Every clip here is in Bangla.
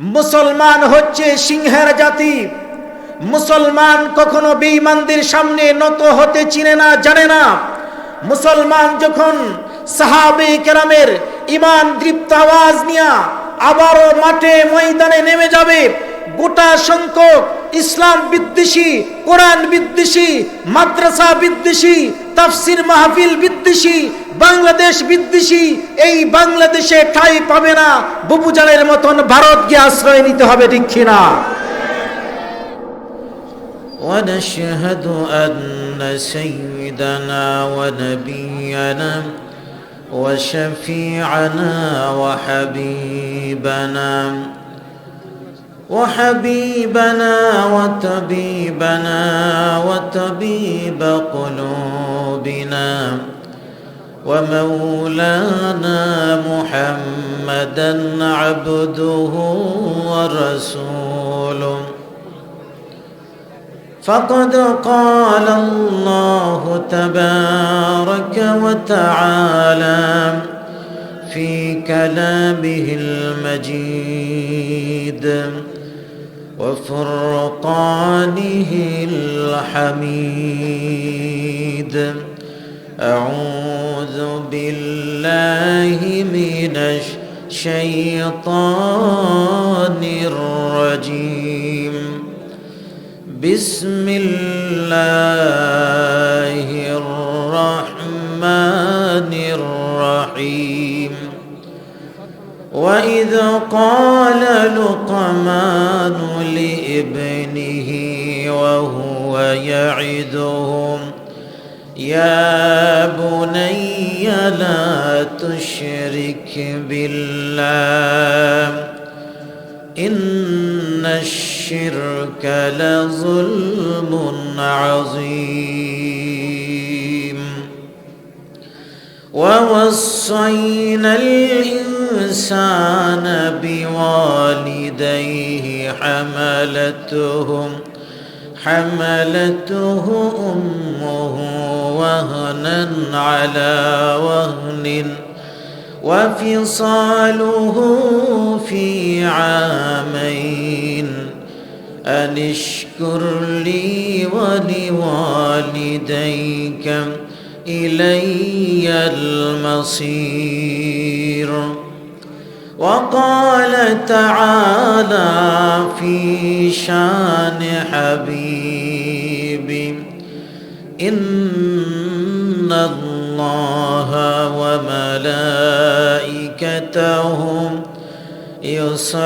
মুসলমান হচ্ছে সিংহের জাতি। মুসলমান কখনো বেঈমানদের সামনে নত হতে চিনে না, জানে না। মুসলমান যখন সাহাবে কেরামের ইমান দৃপ্ত আওয়াজ নিয়া আবারও মাঠে ময়দানে নেমে যাবে গোটা সংখ্যক ইসলাম বিদ্বেষী কোরআন বিদ্বেষী মাদ্রাসা বিদ্বেষী তাফসির মাহফিল বিদ্বেষী বাংলাদেশ বিদ্বেষী এই বাংলাদেশে ঠাই পাবে না বুবুজানের মতন ভারতকে আশ্রয় নিতে হবে ঠিক কিনা ونشهد أن سيدنا ونبينا وشفيعنا وحبيبنا وحبيبنا وطبيبنا وطبيب قلوبنا ومولانا محمدا عبده ورسوله. فقد قال الله تبارك وتعالى في كلامه المجيد وفرقانه الحميد. أعوذ بالله من الشيطان الرجيم. بسم الله وإذ قال لقمان لابنه وهو يعدهم يا بني لا تشرك بالله إن الشرك لظلم عظيم. ووصينا الإنسان بوالديه حملتهم حملته أمه وهنا على وهن. وفصاله في عامين أن اشكر لي ولوالديك إلي المصير. وقال تعالى في شان حبيبي إن الله وملائكته يصلون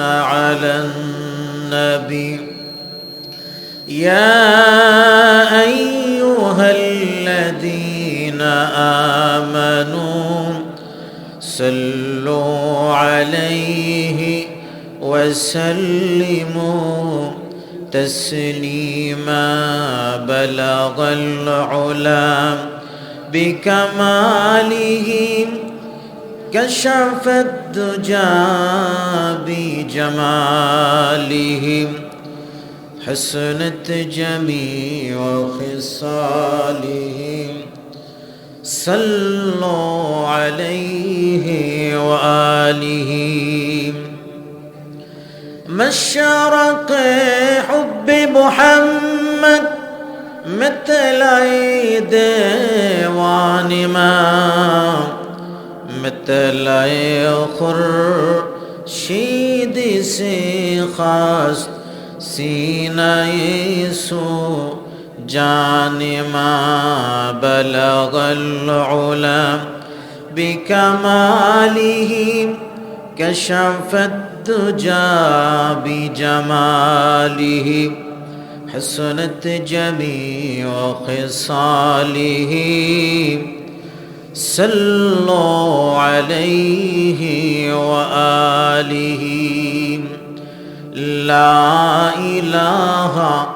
على النبي. يا أيها الذين آمنوا صلوا عليه وسلموا تسليما بلغ العلا بكماله كشف الدجى بجماله حسنت جميع خصاله صلوا عليه وآله. مشرق حب محمد مثل عيد وانما مثل خرشيد سے خاص سینہ یسو جان ما بلغ العلا بكماله كشف الدجى بجماله حسنت جميع خصاله. صلوا عليه وآله. لا إله إلا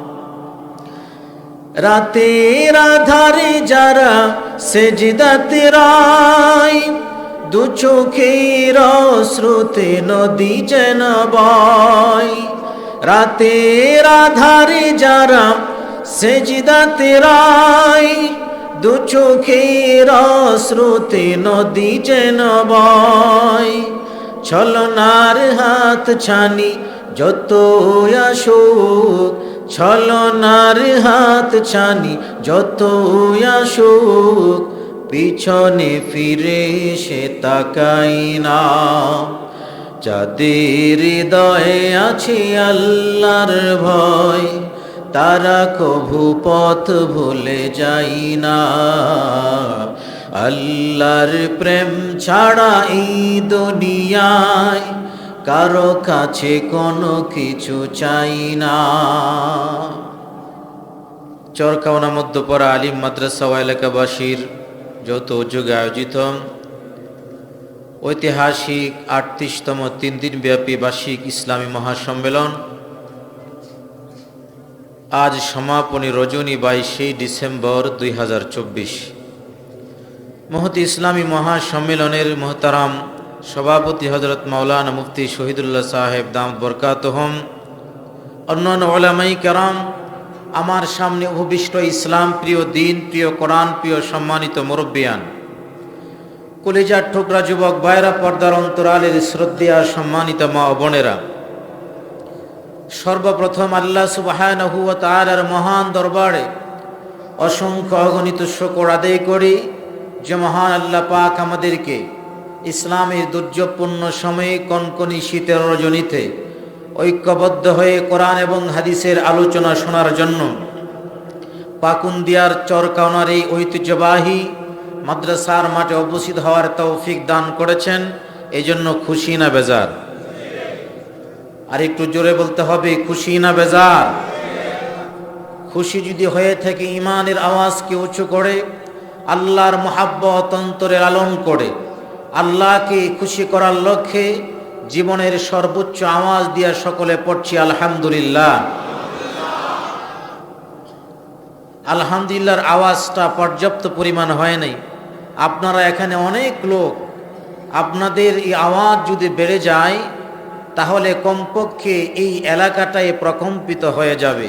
রাতের আধারে যারা সেজদাতে রায় দু চোখের শ্রুতে নদী যেন বয়। রাতের আধারে যারা সেজদাতে রায় দু চোখের শ্রুতে নদী যেন বয়। ছলনার হাত ছানি যত আসুক ছলনার হাত ছানি যত আসুক, পিছনে ফিরে সে তাকাই না। যাদের হৃদয়ে আছে আল্লাহর ভয়, তারা কভু পথ ভুলে যাই না। আল্লাহর প্রেম ছাড়া এই দুনিয়ায় কারও কাছে কোনো কিছু চাই না। চরকাওনা মধ্যপরা আলিম মাদ্রাসা ও এলাকাবাসীর যৌথ উদ্যোগে আয়োজিত ঐতিহাসিক আটত্রিশতম তিন দিনব্যাপী বার্ষিক ইসলামী মহাসম্মেলন। আজ সমাপনী রজনী বাইশে ডিসেম্বর দুই হাজার চব্বিশ। মহতি ইসলামী মহাসম্মেলনের মহতারাম সভাপতি হজরত মাওলানা মুফতি শহীদুল্লাহ সাহেব দামদ বরকাতহম অন্যান্য ওলামাই কেরাম, আমার সামনে উপবিষ্ট ইসলাম প্রিয় দিন, প্রিয় কোরআন, প্রিয় সম্মানিত মুরব্বিয়ান। কলিজার ঠোকরা যুবক ভাইরা, পর্দার অন্তরালের শ্রদ্ধেয়া সম্মানিত মা বোনেরা। সর্বপ্রথম আল্লাহ সুবাহানহু ও তার মহান দরবারে অসংখ্য অগণিত শকর আদায় করি যে মহান আল্লাহ পাক আমাদেরকে ইসলামের দুর্যোগপূর্ণ সময়ে কনকনি শীতের রজনীতে ঐক্যবদ্ধ হয়ে কোরআন এবং হাদিসের আলোচনা শোনার জন্য পাকুন্দিয়ার চরকাওনার এই ঐতিহ্যবাহী মাদ্রাসার মাঠে উপস্থিত হওয়ার তৌফিক দান করেছেন। এই জন্য খুশি না বেজার? আর একটু জোরে বলতে হবে, খুশি না বেজার? খুশি যদি হয়ে থাকে ইমানের আওয়াজকে উঁচু করে, আল্লাহর মহাব্বত অন্তরে লালন করে আল্লাহকে খুশি করার লক্ষ্যে জীবনের সর্বোচ্চ আওয়াজ দিয়া সকলে পড়ছি, আলহামদুলিল্লাহ। আলহামদুলিল্লাহর আওয়াজটা পর্যাপ্ত পরিমাণ হয় নাই। আপনারা এখানে অনেক লোক, আপনাদের এই আওয়াজ যদি বেড়ে যায়, তাহলে কমপক্ষে এই এলাকাটায় প্রকম্পিত হয়ে যাবে।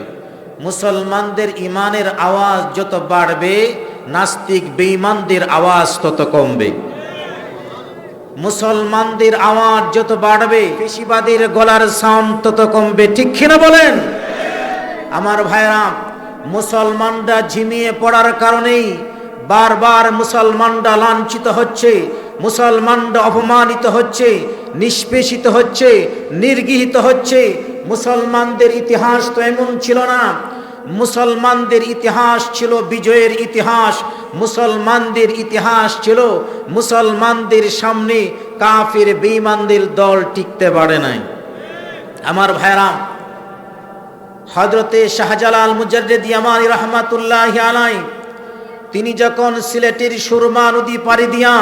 মুসলমানদের ইমানের আওয়াজ যত বাড়বে, নাস্তিক বেঈমানদের আওয়াজ তত কমবে। মুসলমানদের আওয়াজ যত বাড়বে, পেশিবাদের গলার সাউন্ড তত কমবে। ঠিক কিনা বলেন? আমার ভাইরা মুসলমানরা ঝিমিয়ে পড়ার কারণেই বারবার মুসলমানরা লাঞ্ছিত হচ্ছে, মুসলমানরা অপমানিত হচ্ছে, নিষ্পেষিত হচ্ছে, নির্গৃহীত হচ্ছে। মুসলমানদের ইতিহাস তো এমন ছিল না। মুসলমানদের ইতিহাস ছিল বিজয়ের ইতিহাস, মুসলমানদের ইতিহাস ছিল মুসলমানদের সামনে কাফের বেঈমানদের দল টিকতে পারে নাই। আমার ভাইরাম হজরতে শাহজালাল মুজাদ্দেদ ইয়ামানি রহমাতুল্লাহ আলাই তিনি যখন সিলেটের সুরমা নদী পাড়ি দিয়া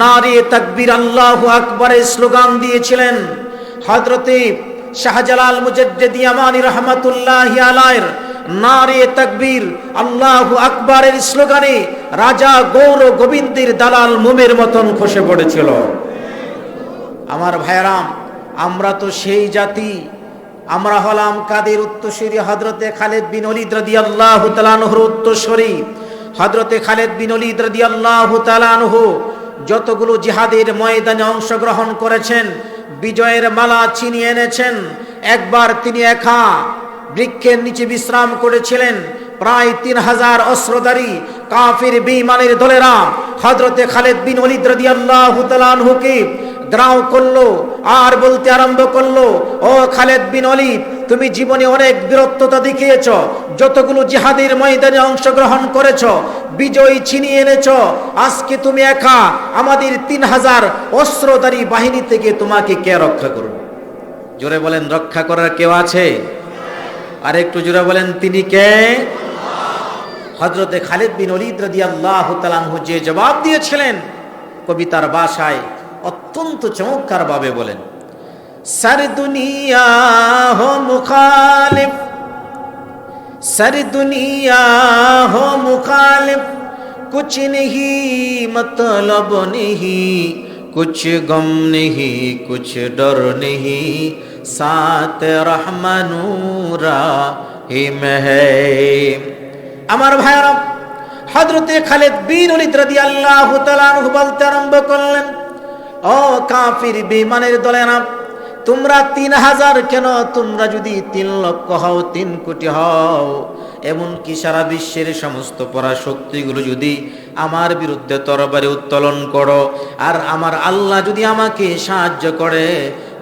নারে তাকবির আল্লাহ আকবরের স্লোগান দিয়েছিলেন হজরতে শাহজালাল মুজাদ্দেদ ইয়ামানি রহমাতুল্লাহ আলাইর নারে তাকবীর, আল্লাহ আকবরের স্লোগানে রাজা গৌর গোবিন্দের দালাল মোমের মতন খসে পড়েছিল। আমার ভাইরাম আমরা তো সেই জাতি। আমরা হলাম কাদের উত্তরসূরি? হজরতে খালেদ বিন অলিদ রদি আল্লাহ তালানহর উত্তরসূরি। হজরতে খালেদ বিন অলিদ রদি আল্লাহ তালানহ যতগুলো জিহাদের ময়দানে অংশগ্রহণ করেছেন, বিজয়ের মালা ছিনিয়ে এনেছেন, একবার তিনি একা বৃক্ষের নিচে বিশ্রাম করেছিলেন প্রায় তিন হাজার অস্ত্রধারী কাফির বেঈমানের দলেরা। হজরতে খালেদ বিন অলিদ রদি আল্লাহ গ্রাও করল, আর বলতে আরম্ভ করল, ও খালেদ বিন অলিদ তুমি জীবনে অনেক বীরত্বতা দেখিয়েছ, যতগুলো জিহাদের ময়দানে অংশগ্রহণ করেছ, বিজয় ছিনিয়ে এনেছ, আজকে তুমি একা আমাদের তিন হাজার অস্ত্রধারী বাহিনী থেকে তোমাকে কে রক্ষা করবে? জোরে বলেন, রক্ষা করার কেউ আছে? আর একটু জোরা বলেন, তিনি কে? হজরতে খালিদ বিন অলিদ রাদি আল্লাহ তালাহু যে জবাব দিয়েছিলেন, কবিতার বাসায় অত্যন্ত চমৎকার ভাবে বলেন, সর দুনিয়া হো মুখালিফ, সর দুনিয়া হো মুখালিফ, কুছ নেহি মতলব নেহি, কুছ গম নেহি, কুছ ডর নেহি সাত রহমানুরা আমার ভাইরা হজরতে খালেদ বিন অলিদ রাদি আল্লাহ বলতে আরম্ভ করলেন, ও কাফির বিমানের দলে দলেরা, তোমরা তিন হাজার কেন? তোমরা যদি তিন লক্ষ হও, তিন কোটি হও, এমনকি সারা বিশ্বের সমস্ত পরা শক্তিগুলো যদি আমার বিরুদ্ধে তরবারে উত্তোলন করো, আর আমার আল্লাহ যদি আমাকে সাহায্য করে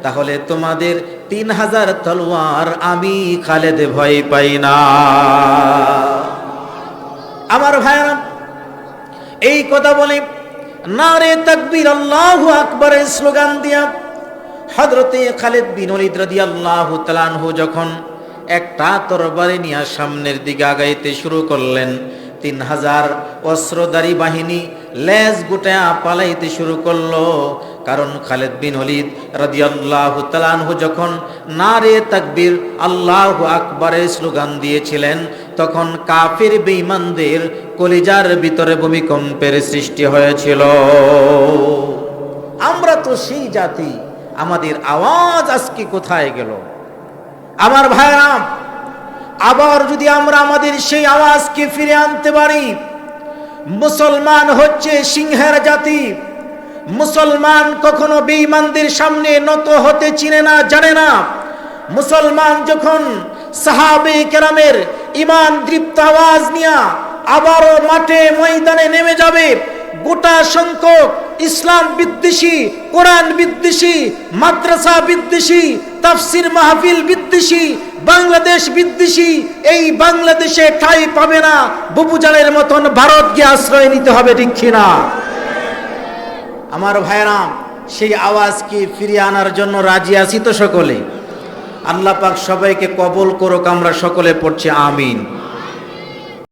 তাহলে তোমাদের তিন হাজার তলোয়ার আমি খালেদ ভয় পাই না। আমার ভাইরা এই কথা বলে নারে তাকবীর আল্লাহু আকবরের স্লোগান দিয়া হজরতে খালেদ বিন ওলিদ রাদিয়াল্লাহু তাআলাহু যখন একটা তরবারি নিয়ে সামনের দিকে আগাইতে শুরু করলেন, তিন হাজার অস্ত্রধারী বাহিনী লেজ গোটায়া পালাইতে শুরু করল। কারণ খালেদ বিন হলিদ রাদিয়াল্লাহু তাআলাহু যখন নারে তাকবীর আল্লাহু আকবরের স্লোগান দিয়েছিলেন, তখন কাফির বেঈমানদের কলিজার ভিতরে ভূমিকম্পের সৃষ্টি হয়েছিল। আমরা তো সেই জাতি, আমাদের আওয়াজ আজকে কোথায় গেল? আমার ভাইরাম আবার যদি আমরা আমাদের সেই আওয়াজকে ফিরে আনতে পারি, মুসলমান হচ্ছে সিংহের জাতি মুসলমান কখনো বেঈমানদের সামনে নত হতে চিনে না, জানে না। মুসলমান যখন সাহাবে কেরামের ইমান দৃপ্ত আওয়াজ নিয়া আবারও মাঠে ময়দানে নেমে যাবে, গোটা সংখ্যক ইসলাম বিদ্বেষী, কোরআন বিদ্বেষী, মাদ্রাসা বিদ্বেষী, তাফসির মাহফিল বিদ্বেষী, বাংলাদেশ বিদ্বেষী, এই বাংলাদেশে ঠাই পাবে না। বুবুজানের মতন ভারতকে আশ্রয় নিতে হবে ঠিক না আমার ভাইরাম সেই আওয়াজকে ফিরিয়ে আনার জন্য রাজি আছি তো সকলে? আল্লাহ পাক সবাইকে কবল করুক, আমরা সকলে পড়ছি আমিন।